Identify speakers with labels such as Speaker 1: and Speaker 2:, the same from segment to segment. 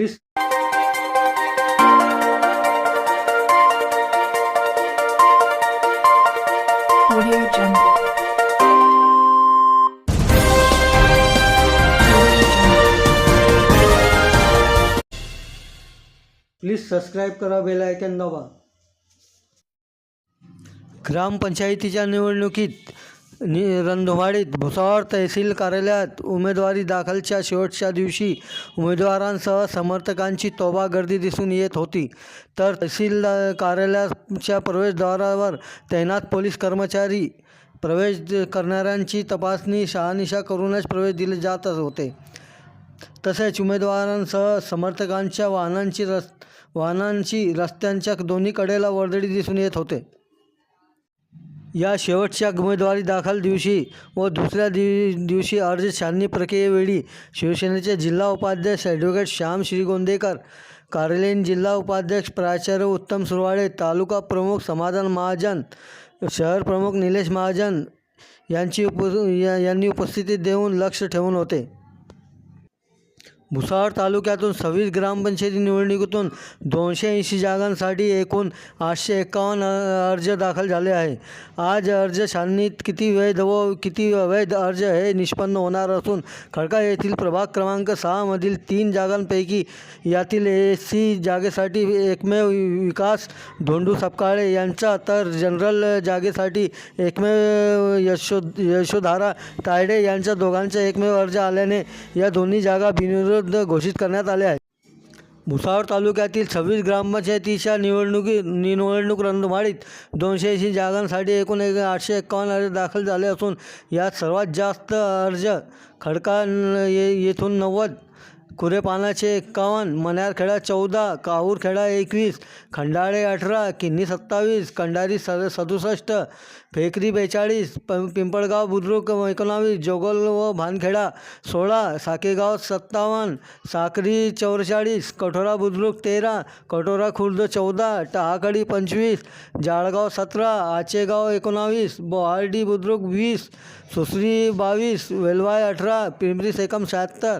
Speaker 1: Please. Please subscribe करा bell icon दाबा. ग्रामपंचायतीच्या निवडणुकीत नि रंधवाडीत भुसावळ तहसील कार्यालयात उमेदवारी दाखलच्या शेवटच्या दिवशी उमेदवारांसह समर्थकांची तोबा गर्दी दिसून येत होती. तर तहसील कार्यालयाच्या प्रवेशद्वारावर तैनात पोलीस कर्मचारी प्रवेश द- करणाऱ्यांची तपासणी शहानिशा करूनच प्रवेश दिले जात होते. तसेच उमेदवारांसह समर्थकांच्या वाहनांची रस् वाहनांची रस्त्यांच्या दोन्ही कडेला वर्दळी दिसून येत होते. या शेवटच्या उमेदवारी दाखल दिवशी व दुसऱ्या दिव दिवशी अर्ज छाननी प्रक्रियेवेळी शिवसेनेचे जिल्हा उपाध्यक्ष ॲडव्होकेट श्याम श्रीगोंदेकर कार्यालयीन जिल्हा उपाध्यक्ष प्राचार्य उत्तम सुरवाळे तालुका प्रमुख समाधान महाजन शहर प्रमुख निलेश महाजन यांची उप या- यांनी उपस्थिती देऊन लक्ष ठेवून होते. भुसावळ तालुक्यातून सव्वीस ग्रामपंचायती निवडणुकीतून दोनशे ऐंशी जागांसाठी एकूण आठशे एकावन्न अर्ज दाखल झाले आहे आज अर्ज छाननीत किती वैध व किती अवैध अर्ज हे निष्पन्न होणार असून खडका येथील प्रभाग क्रमांक सहामधील तीन जागांपैकी यातील ए सी जागेसाठी एकमेव विकास धोंडू सपकाळे यांचा तर जनरल जागेसाठी एकमेव यशो यशोधारा तायडे यांच्या दोघांचा एकमेव अर्ज आल्याने या दोन्ही जागा बिनविरोध घोषित करण्यात आले आहे भुसावळ तालुक्यातील सव्वीस ग्रामपंचायतीच्या निवडणुकी निवडणूक रंगमाळीत दोनशे ऐंशी जागांसाठी एकूण एक आठशे एक्कावन्न अर्ज दाखल झाले असून यात सर्वात जास्त अर्ज खडका ये येथून नव्वद कुरेपानाचे एक्कावन्न मन्यारखेडा चौदा काहूरखेडा एकवीस खंडाळे अठरा किन्नी सत्तावीस कंडारी स सदुसष्ट फेकरी बेचाळीस प पिंपळगाव बुद्रुक एकोणावीस जोगल व भानखेडा सोळा साकेगाव सत्तावन्न साखरी चौवेचाळीस कठोरा बुद्रुक तेरा कठोरा खुर्द चौदा टहाकडी पंचवीस जाळगाव सतरा आचेगाव एकोणावीस बोहार्डी बुद्रुक वीस सुसरी बावीस वेलवाय अठरा पिंपरी सेकम शहात्तर.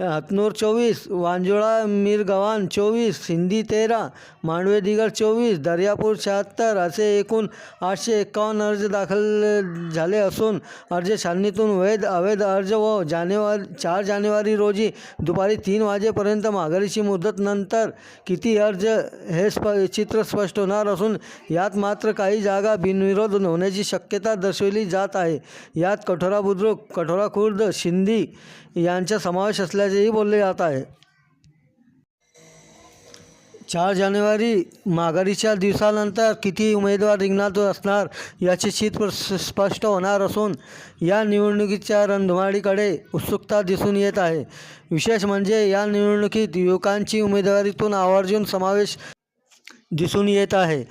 Speaker 1: हतनूर चोवीस वांजुळा मिरगवान चोवीस सिंधी तेरा मांडवे दिगर चोवीस दर्यापूर शहात्तर असे एकूण आठशे एकावन्न अर्ज दाखल झाले असून अर्ज छाननीतून वैध अवैध अर्ज व जानेवारी चार जानेवारी रोजी दुपारी तीन वाजेपर्यंत माघारीची मुदतनंतर किती अर्ज हे स्प चित्र स्पष्ट होणार असून यात मात्र काही जागा बिनविरोध होण्याची शक्यता दर्शविली जात आहे. यात कठोरा बुद्रुक कठोरा खुर्द शिंदी यांचा समावेश असल्याचेही बोलले जात आहे. चार जानेवारी माघारीच्या दिवसानंतर किती उमेदवार रिंगणात असणार याचे चित स्पष्ट होणार असून या निवडणुकीच्या रणधुमाळीकडे उत्सुकता दिसून येत आहे. विशेष म्हणजे या निवडणुकीत युवकांची उमेदवारीतून आवर्जून समावेश दिसून येत आहे.